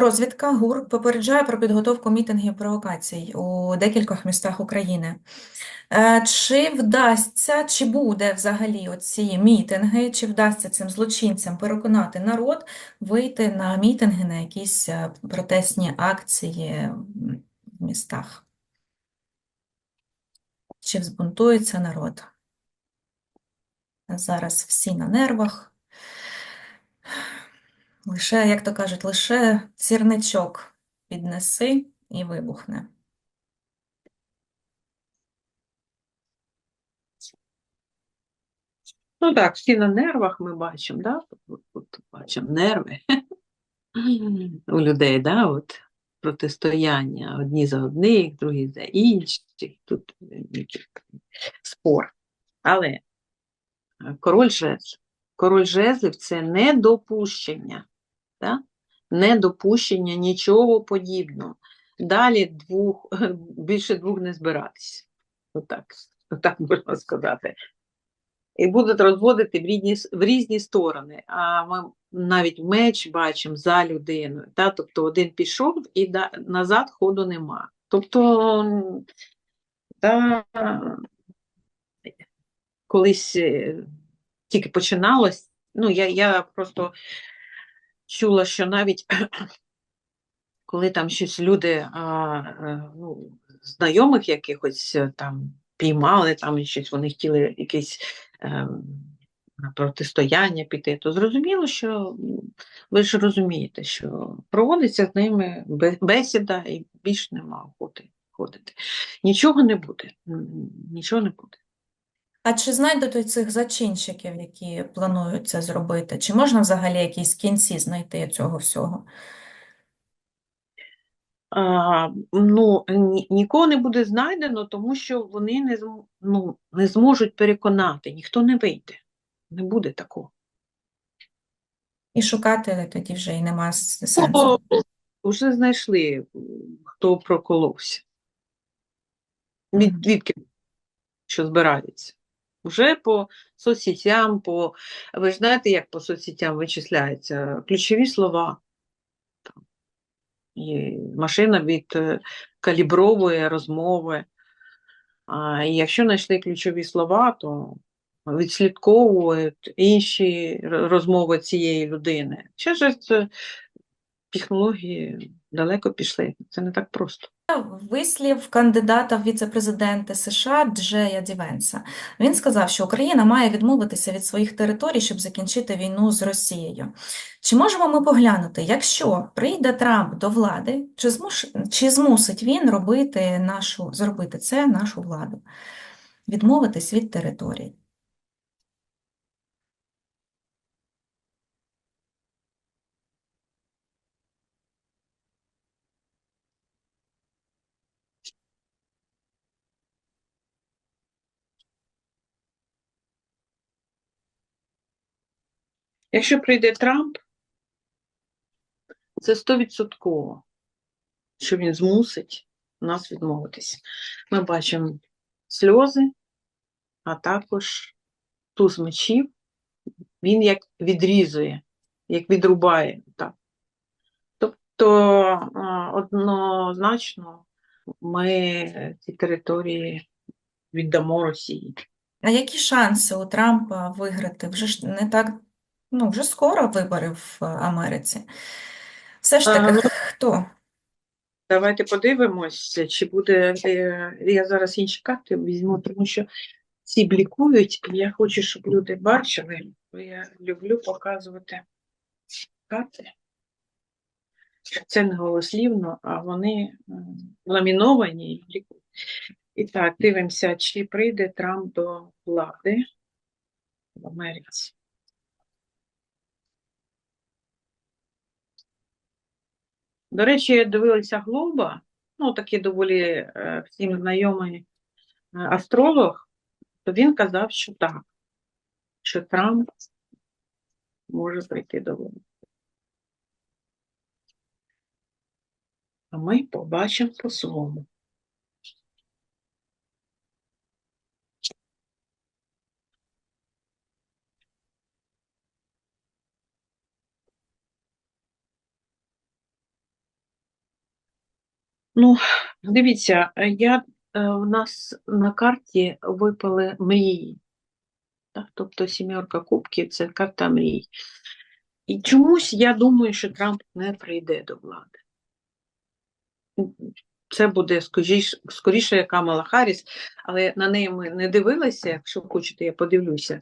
Розвідка ГУР попереджає про підготовку мітингів провокацій у декількох містах України. Е, Чи вдасться, чи буде взагалі оці мітинги, чи вдасться цим злочинцям переконати народ вийти на мітинги, на якісь е, протестні акції в містах? Чи взбунтується народ? Зараз всі на нервах. Лише, як то кажуть, лише сірничок піднеси і вибухне. Ну так, всі на нервах ми бачимо, да? От, бачимо нерви у людей, да? От, протистояння одні за одних, другі за інших. Тут е, спор. Але е, король жезлів. Король жезлів це недопущення. Да? Недопущення нічого подібного. Далі двох, більше двох не збиратися. Отак, отак можна сказати. І будуть розводити в різні, в різні сторони. А ми навіть меч бачимо за людиною. Та? Тобто один пішов і да, назад ходу нема. Тобто, та, колись е, тільки починалось, ну я, я просто чула, що навіть коли там щось люди е, ну, знайомих якихось е, там піймали, там щось вони хотіли якесь ем, протистояння піти, то зрозуміло, що ви ж розумієте, що проводиться з ними бесіда і більш нема охоти ходити. Нічого не буде. Нічого не буде. А чи знайдуть цих зачинщиків, які планують це зробити? Чи можна взагалі якісь кінці знайти цього всього? А, ну, ні- нікого не буде знайдено, тому що вони не, ну, не зможуть переконати, ніхто не вийде. Не буде такого. І шукати тоді вже і нема сенсу. Вже знайшли, хто проколовся. Від, відки, що збираються. Вже по соцсетям, по, ви ж знаєте, як по соцсетям вичисляються ключові слова. Там, і машина відкалібровує розмови. А, якщо знайшли ключові слова, то відслідковують інші розмови цієї людини. Ще ж технології далеко пішли. Це не так просто. Вислів кандидата в віце-президенти США Джея Дівенса. Він сказав, що Україна має відмовитися від своїх територій, щоб закінчити війну з Росією. Чи можемо ми поглянути, якщо прийде Трамп до влади, чи змуш... чи змусить він робити нашу... зробити це нашу владу? Відмовитись від територій. Якщо прийде Трамп, це стовідсотково, що він змусить нас відмовитися. Ми бачимо сльози, а також туз мечів. Він як відрізує, як відрубає. Так. Тобто однозначно ми ці території віддамо Росії. А які шанси у Трампа виграти? Вже ж не так, ну, вже скоро вибори в Америці. Все ж А, таки, ну, хто? Давайте подивимося, чи буде. е, Я зараз інші карти візьму, тому що ці блікують, і я хочу, щоб люди бачили, бо я люблю показувати карти. Це не голослівно, а вони ламіновані і блікують. І так, дивимося, чи прийде Трамп до влади в Америці. До речі, дивилися Глоба, ну такий доволі е, всім знайомий е, астролог, то він казав, що так, що Трамп може прийти до влади. А ми побачимо по-своєму. Ну, дивіться, е, я, е, у нас на карті випали мрії. Так? Тобто сімерка кубків це карта мрій. І чомусь я думаю, що Трамп не прийде до влади. Це буде скоріше, скоріше Камала Харріс, але на неї ми не дивилися, якщо хочете, я подивлюся.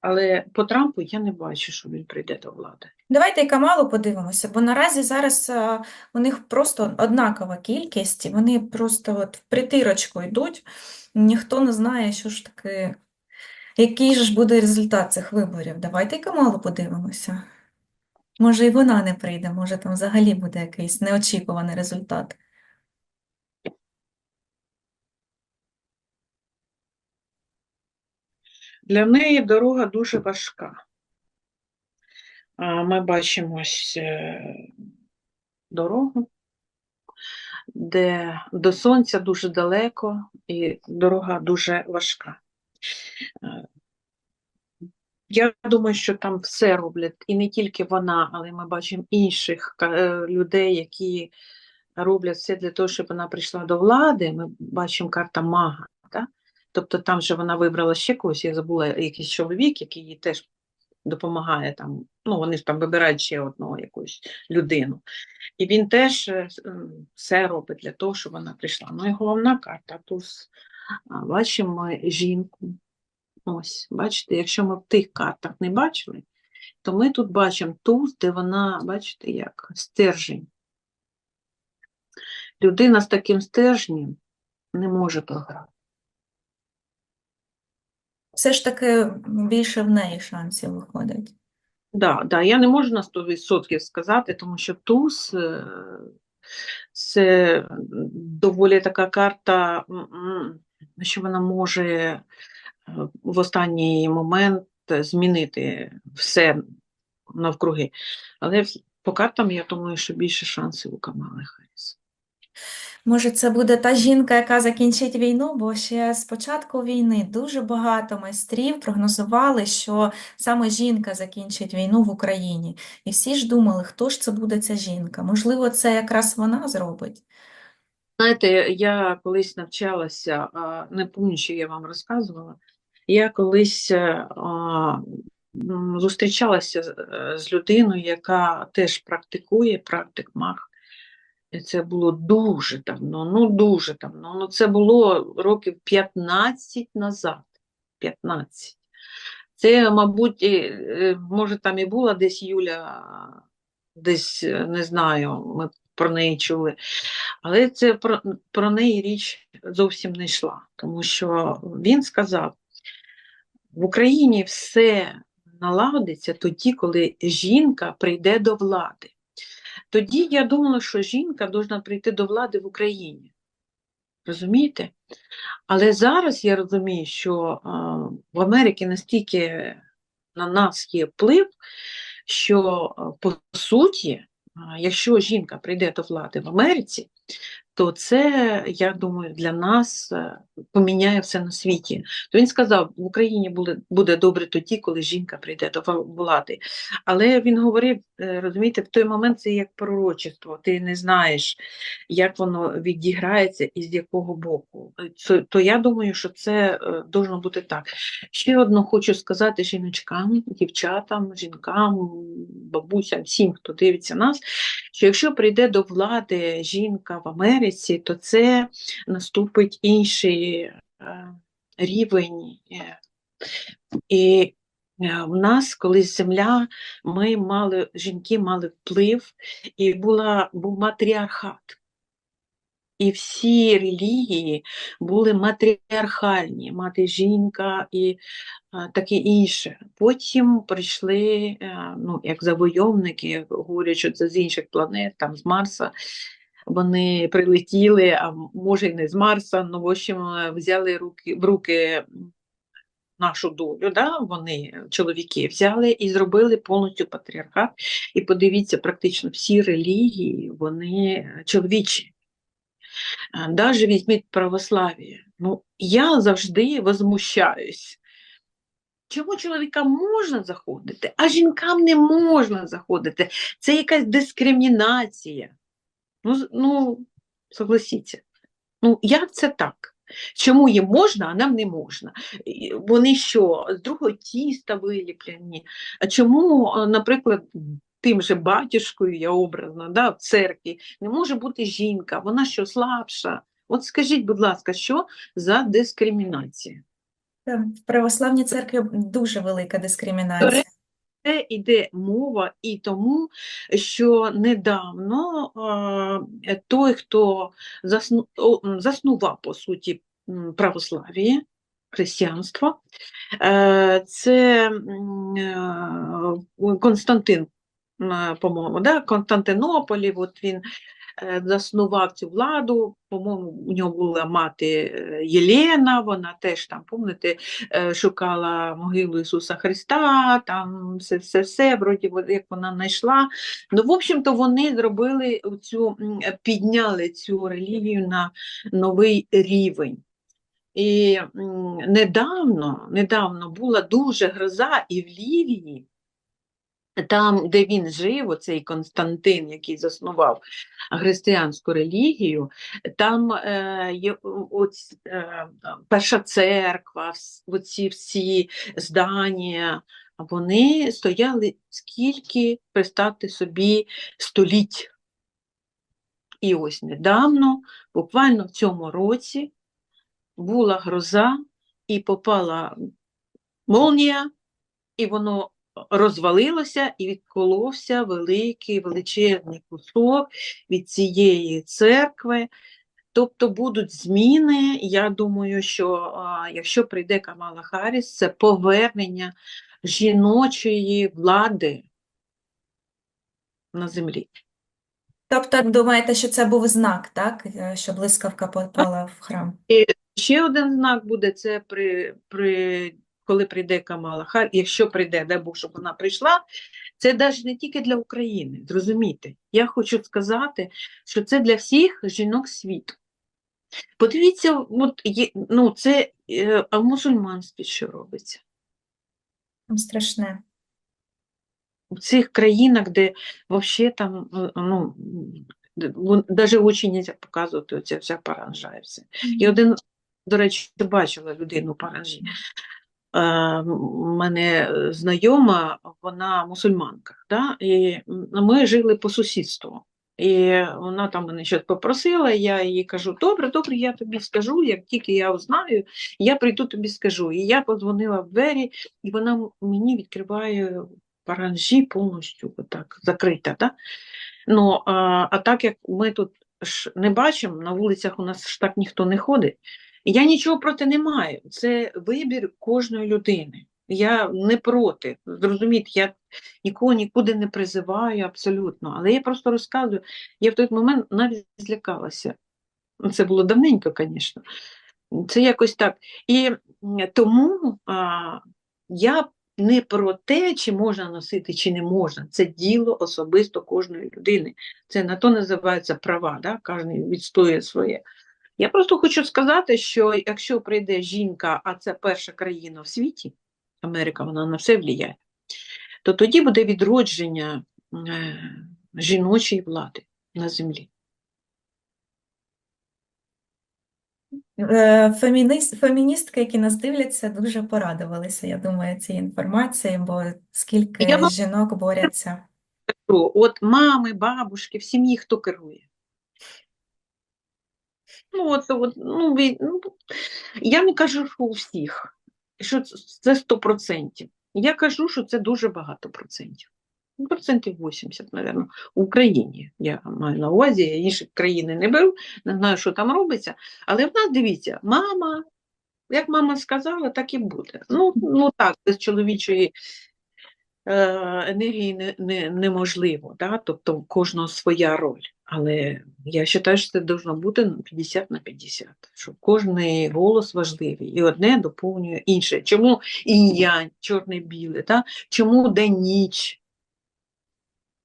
Але по Трампу я не бачу, що він прийде до влади. Давайте і Камалу подивимося, бо наразі зараз е, у них просто однакова кількість, вони просто от в притирочку йдуть. Ніхто не знає, що ж таки, який ж буде результат цих виборів. Давайте і Камалу подивимося. Може, і вона не прийде, може там взагалі буде якийсь неочікуваний результат. Для неї дорога дуже важка. Ми бачимо е, дорогу, де до сонця дуже далеко і дорога дуже важка. Е, Я думаю, що там все роблять, і не тільки вона, але ми бачимо інших е, людей, які роблять все для того, щоб вона прийшла до влади. Ми бачимо карта мага. Да? Тобто там же вона вибрала ще когось, я забула якийсь чоловік, який їй теж допомагає там. Ну, вони ж там вибирають ще одного якусь людину. І він теж е, м, все робить для того, щоб вона прийшла. Ну і головна карта туз. Бачимо жінку. Ось, бачите, якщо ми в тих картах не бачили, то ми тут бачимо туз, де вона, бачите, як стержень. Людина з таким стержнем не може програти. Все ж таки більше в неї шансів виходить. Да, да, я не можу на 100% сказати, тому що туз е, це доволі така карта, що вона може е, в останній момент змінити все навкруги. Але по картам я думаю, що більше шансів у Камали Харріс. Може, це буде та жінка, яка закінчить війну, бо ще з початку війни дуже багато майстрів прогнозували, що саме жінка закінчить війну в Україні. І всі ж думали, хто ж це буде ця жінка. Можливо, це якраз вона зробить. Знаєте, я колись навчалася, не пам'ятаю, що я вам розказувала. Я колись е, зустрічалася е, з людиною, яка теж практикує практик маг. Це було дуже давно, ну дуже давно. Ну, це було років 15 назад. 15. Це, мабуть, е, може, там і була десь Юля, десь е, не знаю, ми про неї чули. Але це про, про неї річ зовсім не йшла, тому що він сказав: в Україні все наладиться тоді, коли жінка прийде до влади. Тоді я думала, що жінка повинна прийти до влади в Україні. Розумієте? Але зараз я розумію, що в Америці настільки на нас є вплив, що по суті, якщо жінка прийде до влади в Америці, то це, я думаю, для нас е, поміняє все на світі. То він сказав, в Україні буде, буде добре тоді, коли жінка прийде до влади. Але він говорив, е, розумієте, в той момент це як пророчество. Ти не знаєш, як воно відіграється і з якого боку. Е, це- То я думаю, що це е, должно бути так. Ще одно хочу сказати жіночкам, дівчатам, жінкам, бабусям, всім, хто дивиться нас, що якщо прийде до влади жінка в Америці, то це наступить інший е, рівень. е. І е, в нас колись земля, ми мали, жінки мали вплив, і була, був матріархат. І всі релігії були матріархальні, мати жінка і а, таке інше. Потім прийшли, е, ну, як завойовники, говорять, що це з інших планет, там з Марса. Вони прилетіли, а може й не з Марса, ну, в общем, е, взяли руки, в руки нашу долю, да? вони, чоловіки, взяли і зробили повністю патріархат. І подивіться, практично всі релігії, вони чоловічі. Даже візьміть православ'я. Ну, я завжди возмущаюсь. Чому чоловікам можна заходити, а жінкам не можна заходити? Це якась дискримінація. Ну, ну, Согласіться. Ну, як це так? Чому їм можна, а нам не можна? Вони що, з другого тіста виліплені? А чому, наприклад, тим же батюшкою, я образно, да, в церкві, не може бути жінка, вона що слабша? От скажіть, будь ласка, що за дискримінація? В православній церкві дуже велика дискримінація. Це йде мова і тому, що недавно е, той, хто засну, заснував, по суті, православ'я, християнство, е, це е, Константин, по-моєму, да? Константинополі, от він заснував цю владу, по-моєму, у нього була мати е, Єлена, вона теж там, пам'ятаєте, е, шукала могилу Ісуса Христа, там все, все, все, вроді як вона знайшла. Ну, в общем-то, вони зробили цю, підняли цю релігію на новий рівень. І недавно, недавно була дуже гроза і в Лівії, там, де він жив, оцей Константин, який заснував християнську релігію, там е, є оць, е, перша церква, оці всі здання, вони стояли скільки, представте собі, століть. І ось недавно, буквально в цьому році, була гроза і попала молнія, і воно розвалилося і відколовся великий величезний кусок від цієї церкви. Тобто будуть зміни. Я думаю, що а, якщо прийде Камала Харріс, це повернення жіночої влади на землі. Тобто, думаєте, що це був знак, так? Е, Що блискавка попала в храм? Ще один знак буде це при, при коли прийде Камала Харріс, якщо прийде, дай Бог, щоб вона прийшла, це навіть не тільки для України, зрозумійте. Я хочу сказати, що це для всіх жінок світу. Подивіться, от є, ну, це е, а в мусульманстві що робиться? Там Страшне. В цих країнах, де взагалі там, е, ну, навіть очі не показувати, оця вся паранжа і все. І один, до речі, бачила людину в паранжі. Е, мене знайома, вона мусульманка, да? і ми жили по сусідству. І вона там мене щось попросила, я їй кажу, добре, добре, я тобі скажу, як тільки я узнаю, я прийду тобі скажу. І я подзвонила в двері, і вона мені відкриває паранжі повністю отак, закрита. Да? Ну, а, а так як ми тут не бачимо, на вулицях у нас ж так ніхто не ходить, я нічого проти не маю. Це вибір кожної людини. Я не проти. Зрозумійте, я нікого нікуди не призиваю абсолютно. Але я просто розказую, я в той момент навіть злякалася. Ну, Це було давненько, звісно. Це якось так. І тому а, я не про те, чи можна носити, чи не можна. Це діло особисто кожної людини. Це на то називається права, да? кожен відстоює своє. Я просто хочу сказати, що якщо прийде жінка, а це перша країна в світі, Америка, вона на все впливає, то тоді буде відродження е, жіночої влади на землі. Е, Фемінист, феміністки, які нас дивляться, дуже порадувалися, я думаю, цією інформацією, бо скільки Я жінок борються. От мами, бабушки, в сім'ї хто керує? Ну, от, от, ну, ну, я не кажу, що у всіх, що це- це 100%. Я кажу, що це дуже багато процентів. Ну, Процентів 80, мабуть, в Україні. Я маю на увазі, я інші країни не беру, не знаю, що там робиться. Але в нас, дивіться, мама, як мама сказала, так і буде. Ну, ну так, без чоловічої е, енергії не, не, неможливо, да? тобто у кожного своя роль. Але я вважаю, що це должно бути 50 на 50, що кожний голос важливий, і одне доповнює інше. Чому інь-янь, чорне-біле, да? чому день-ніч?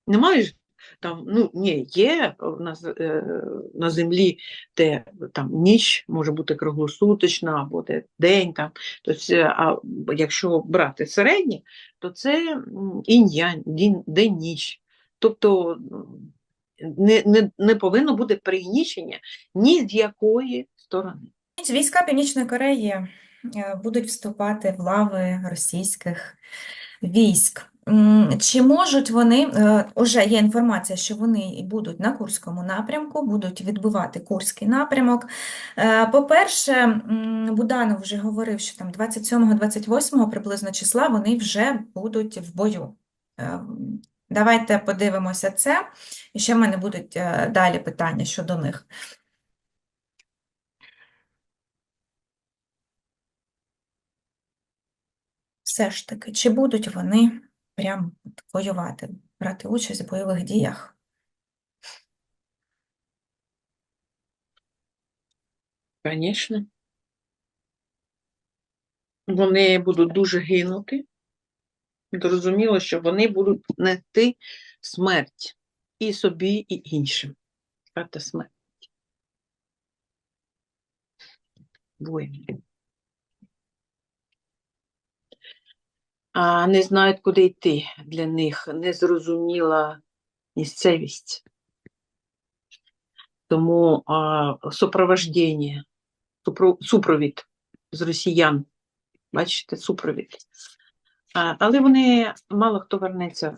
Немає ж там, ну ні, є на, з- е, на землі, де там ніч може бути круглосуточна, або де день там. Тобто, е, а якщо брати середнє, то це інь-янь, день-ніч. Тобто не, не, не повинно бути пригнічення ні з якої сторони. Війська Північної Кореї е, будуть вступати в лави російських військ. Чи можуть вони, е, уже є інформація, що вони будуть на Курському напрямку, будуть відбивати Курський напрямок. Е, По-перше, Буданов вже говорив, що там 27-28 приблизно числа вони вже будуть в бою. Давайте подивимося це. І ще в мене будуть е, далі питання щодо них. Все ж таки, чи будуть вони прям воювати, брати участь в бойових діях? Звісно. Вони будуть дуже гинути. Зрозуміло, що вони будуть нести смерть і собі, і іншим. Карта смерть. Воїни. А не знають, куди йти. Для них незрозуміла місцевість. Тому а, супровождення, супровід з росіян. Бачите, супровід. Але вони мало хто вернеться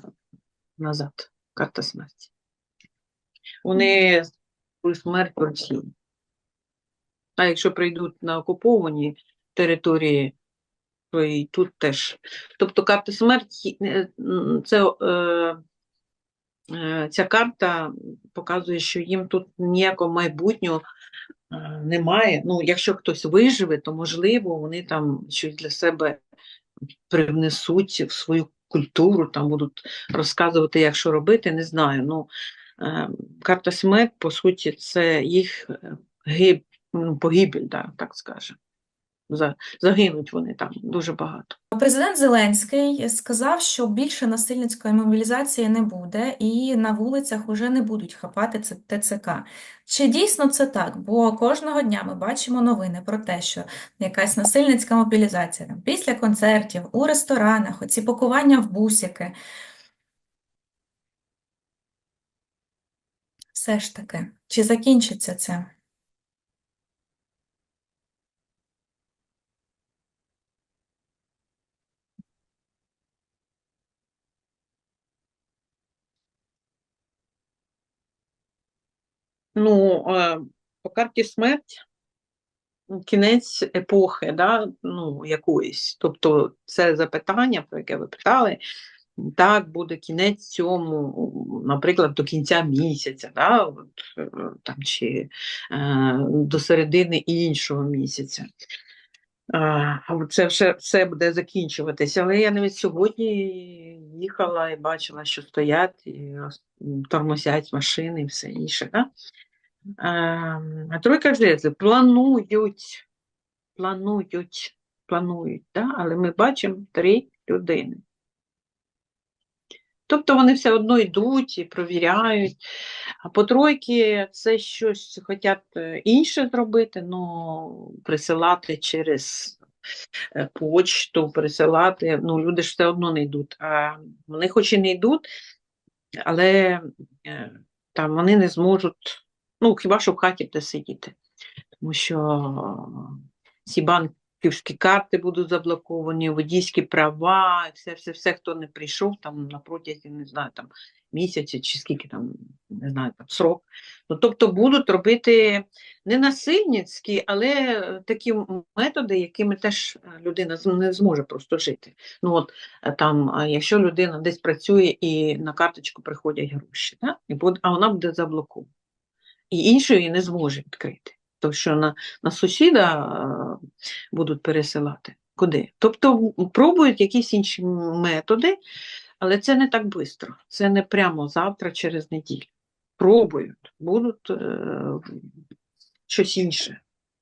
назад. Карта смерті. Вони свою смерть Росії. А якщо прийдуть на окуповані території, то і тут теж. Тобто карта смерті е, це. Е, е, Ця карта показує, що їм тут ніякого майбутнього немає. Ну, якщо хтось виживе, то можливо вони там щось для себе привнесуть в свою культуру, там будуть розказувати, як що робити, не знаю. Ну, е, карта смерть, по суті, це їх е, гиб, ну, погибель, да, так скажемо. За- Загинуть вони там дуже багато. Президент Зеленський сказав, що більше насильницької мобілізації не буде і на вулицях уже не будуть хапати ТЦК. Чи дійсно це так? Бо кожного дня ми бачимо новини про те, що якась насильницька мобілізація після концертів, у ресторанах, оці пакування в бусики. Все ж таки, чи закінчиться це? Ну, е, по карті смерть кінець епохи, да, ну, якоїсь. Тобто це запитання, про яке ви питали, так, буде кінець цьому, наприклад, до кінця місяця, да, от, е, там, чи е, до середини іншого місяця. А це все, все буде закінчуватися. Але я навіть сьогодні їхала і бачила, що стоять і тормозять машини і все інше. Да? Тройка жезлів планують, планують, планують, да? але ми бачимо три людини. Тобто вони все одно йдуть і провіряють. А по тройки це щось хочуть е, інше зробити, ну, присилати через е, почту, присилати. Ну, люди ж все одно не йдуть. А вони хоч і не йдуть, але е, там вони не зможуть, ну, хіба що в хаті буде сидіти. Тому що ці банківські карти будуть заблоковані, водійські права, все, все, все, хто не прийшов там на протязі, не знаю, там місяця чи скільки там, не знаю, там срок. Ну, тобто будуть робити не насильницькі, але е, такі методи, якими теж е, людина не зможе просто жити. Ну от е, там, якщо людина десь працює і на карточку приходять гроші, да? і буде, а вона буде заблокована. І іншої не зможе відкрити. Тому що на, на сусіда е, будуть пересилати. Куди? Тобто пробують якісь інші методи, але це не так швидко. Це не прямо завтра, через неділю. Пробують, будуть е, щось інше.